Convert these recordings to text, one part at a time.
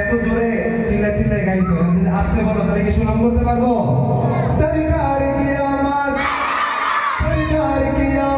এত জোরে চিল্লা চিল্লাই গাইছে। আসতে বলো তারা কি সুনাম করতে পারব? সরকার কি আমার? সরকার কি আমার?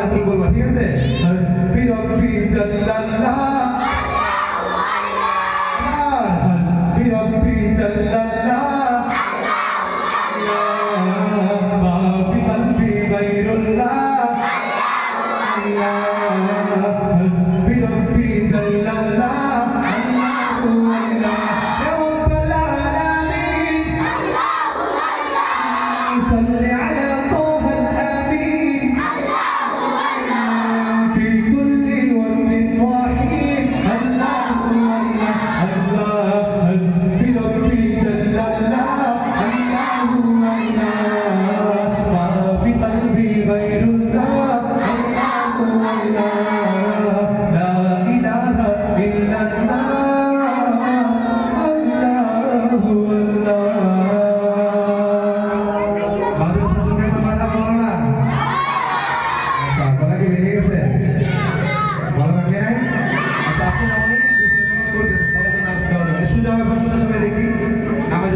আয়াতুল বলবা? ঠিক আছে?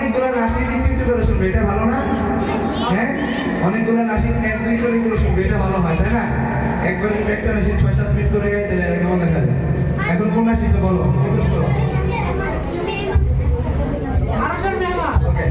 অনেকগুলো নাসির একটু করে শুনবে এটা ভালো না? হ্যাঁ? অনেকগুলো নাসির এক দুই করে করে শুনবে এটা ভালো হয় তাই না? একবার একটা নাসির ছয় সাত মিনিট করে গাইতে তাহলে কেমন দেখা যায়? এখন কোন নাসির তো বলো ওকে